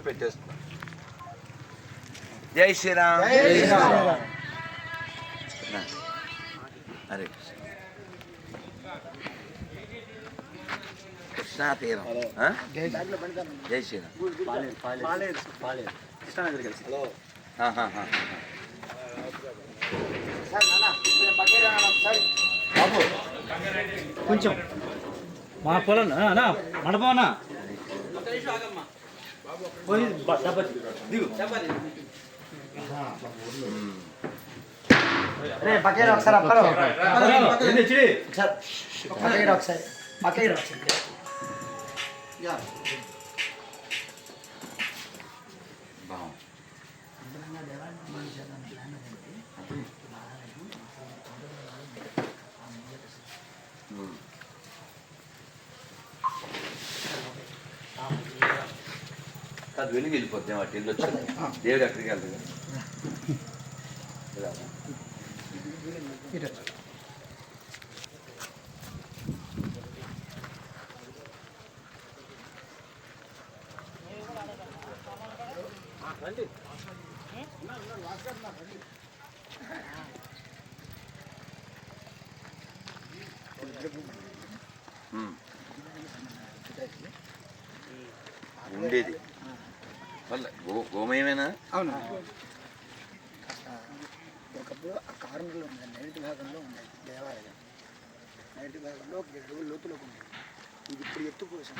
గారు పెట్టేస్తున్నారు జై శ్రీరామ్. హరే కృష్ణ తీరం? జై శ్రీరామ్. కొంచెం. మా పొలం అన్నా. రే బకేరా ఒకసారి అప్పరు? బకేరా. ఒకసారి. బకేరా ఒకసారి. కాదు వెలిగి వెళ్ళిపోద్ది వాటి ఇల్లు వచ్చింది. దేవుడు ఎక్కడికి వెళ్తుంది. ఉండేది. గో గోమయమేనా? అవును. ఒకప్పుడు ఆ కారణంలో ఉంది నైరుతి భాగంలో ఉంది దేవాలయం. నైరుతి భాగంలో ఒక ఏడు అడుగుల లోతులో ఉంది ఇది ఇప్పుడు ఎత్తు కోసం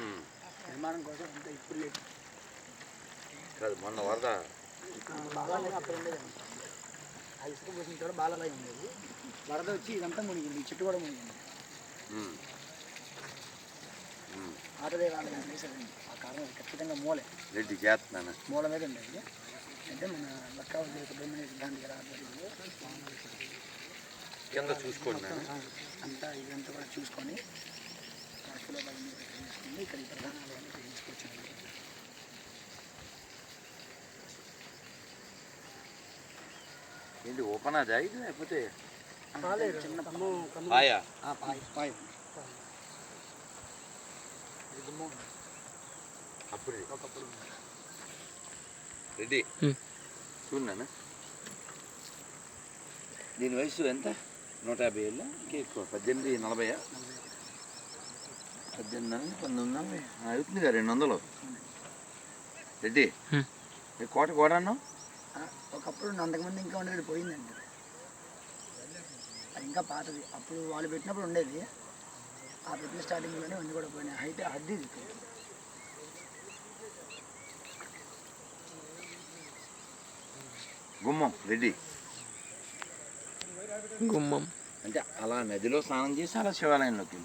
ఉమ్. నిర్మాణం కోసం అంతా ఇప్పుడు లేదు. కాదు మొన్న వరద? ఆ బాలాలయం అక్కడ ఉండేది. ఆ ఇసుక పోసిన చోట బాలాలయం ఉండేది. వరద వచ్చి ఇదంతా మునిగింది ఈ చెట్టు కూడా మునిగింది. ఉమ్. ఆ కారణం ఖచ్చితంగా మూలే. రెడ్డి చేస్తున్నాను. మూల మీద ఉండేది. అంటే మన లక్కావతి సుబ్రహ్మణ్య సిద్ధాంతి గారి ఆధ్వర్యంలో కింద చూసుకోండి నాన్న. అంతా ఇదంతా కూడా చూసుకొని కాశీలో ఇక్కడ ఏంటి ఓపెన్ అదా ఇది లేకపోతే? ఆ, పాయ్ పాయ్ ఇది గుమ్మం అప్పుడు ఒకప్పుడు రెడ్డి చూడన్నాను దీని వయసు ఎంత? నూట యాభై ఏళ్ళ? ఇంకా ఎక్కువ పద్దెనిమిది నలభై పద్దెనిమిది వందలు పంతొమ్మిది నలభై. కదా రెండు వందలు. రెడ్డి ఈ కోట కూడా అన్నావు? ఆ, ఒకప్పుడు అంతకుముందు ఇంకా ఉండేది పోయిందండి. అది ఇంకా పాతది. అప్పుడు వాళ్ళు పెట్టినప్పుడు ఉండేది. ఆ పెట్టిన స్టార్టింగ్లోనే అన్ని కూడా పోయినాయి. అయితే ఇది. గుమ్మం రెడ్డి. గుమ్మం. అంటే అలా నదిలో స్నానం చేసి అలా శివాలయంలోకి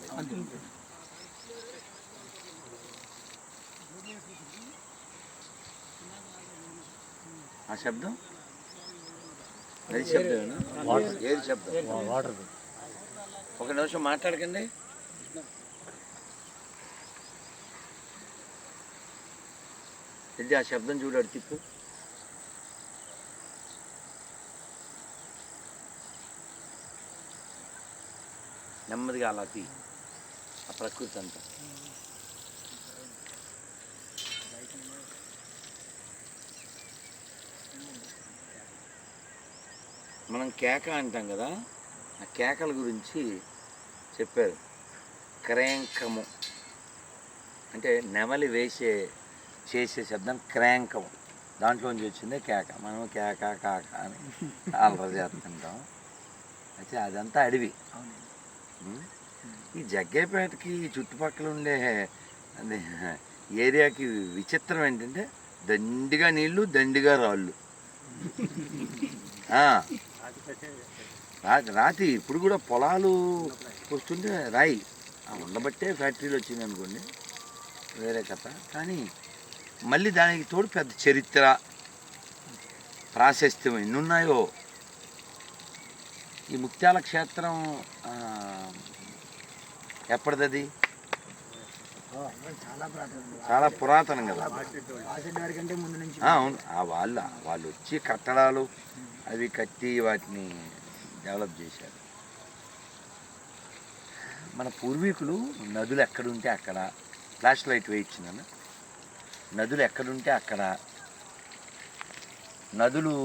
ఆ శబ్దం? ఏది శబ్దమేనా ఏది శబ్దం? వాటర్ ఒక నిమిషం మాట్లాడకండి. ఇది ఆ శబ్దం చూడాడు తిప్పు. నెమ్మదిగా అలా తీ. ఆ ప్రకృతి అంతా. మనం కేక అంటాం కదా ఆ కేకల గురించి చెప్పారు. క్రేంకము. అంటే నెమలి వేసే చేసే శబ్దం క్రేంకము దాంట్లోంచి వచ్చిందే కేక. మనం కేక కాక అని అల్లరి చేస్తుంటాం. అయితే అదంతా అడవి? ఈ జగ్గేపేటకి చుట్టుపక్కల ఉండే ఏరియాకి విచిత్రం ఏంటంటే దండిగా నీళ్ళు దండిగా రాళ్ళు. రాతి ఇప్పుడు కూడా పొలాలు వస్తుంటే రాయి. ఆ ఉండబట్టే ఫ్యాక్టరీలు వచ్చింది అనుకోండి వేరే కథ. కానీ మళ్ళీ దానికి తోడు పెద్ద చరిత్ర ప్రాశస్త్యం ఎన్ని ఉన్నాయో ఈ ముత్యాల క్షేత్రం ఎప్పటిదది? చాలా పురాతనం కదా. అవును. ఆ వాళ్ళ వాళ్ళు వచ్చి కట్టడాలు అవి కట్టి వాటిని డెవలప్ చేశారు. మన పూర్వీకులు నదులు ఎక్కడుంటే అక్కడ ఫ్లాష్ లైట్ వేయించిందన్న నదులు ఎక్కడుంటే అక్కడ. నదులు